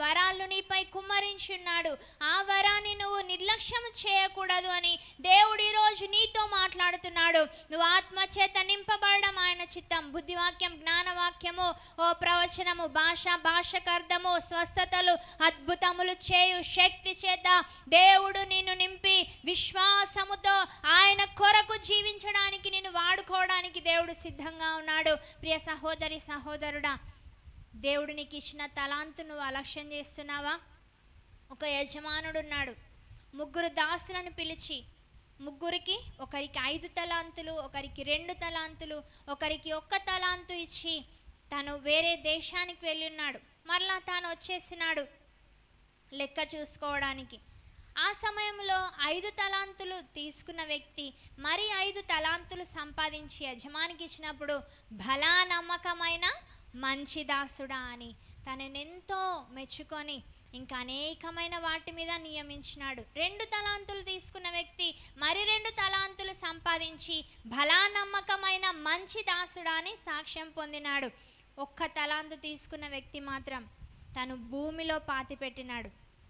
వరాలు నీపై కుమ్మరించున్నాడు. ఆ వరాన్ని నువ్వు నిర్లక్ష్యం చేయకూడదు అని దేవుడు ఈరోజు నీతో మాట్లాడుతున్నాడు. నువ్వు ఆత్మ చేత నింపబడడం ఆయన చిత్తం. బుద్ధివాక్యం జ్ఞానవాక్యము ఓ ప్రవచనము భాష భాషకు అర్థము స్వస్థతలు అద్భుతములు చేయు శక్తి చేత దేవుడు నిన్ను నింపి విశ్వాసముతో ఆయన కొరకు జీవించడానికి నిన్ను వాడుకోవడానికి దేవుడు సిద్ధంగా ఉన్నాడు. ప్రియ సహోదరి సహోదరుడా దేవుడు నీకు ఇచ్చిన తలాంతు నువ్వు అలక్ష్యం చేస్తున్నావా? ఒక యజమానుడు ఉన్నాడు ముగ్గురు దాసులను పిలిచి ముగ్గురికి ఒకరికి ఐదు తలాంతులు ఒకరికి రెండు తలాంతులు ఒకరికి ఒక్క తలాంతు ఇచ్చి తను వేరే దేశానికి వెళ్ళి ఉన్నాడు మరలా తాను వచ్చేసినాడు లెక్క చూసుకోవడానికి. ఆ సమయంలో ఐదు తలాంతులు తీసుకున్న వ్యక్తి మరి ఐదు తలాంతులు సంపాదించి యజమానికి ఇచ్చినప్పుడు భలా నమ్మకమైన మంచి దాసుడా అని తననెంతో మెచ్చుకొని ఇంకా అనేకమైన వాటి మీద నియమించినాడు. రెండు తలాంతులు తీసుకున్న వ్యక్తి మరి రెండు తలాంతులు సంపాదించి భలా నమ్మకమైన మంచి దాసుడా అని సాక్ష్యం పొందినాడు. ఒక్క తలాంతు తీసుకున్న వ్యక్తి మాత్రం తను భూమిలో పాతిపెట్టినాడు.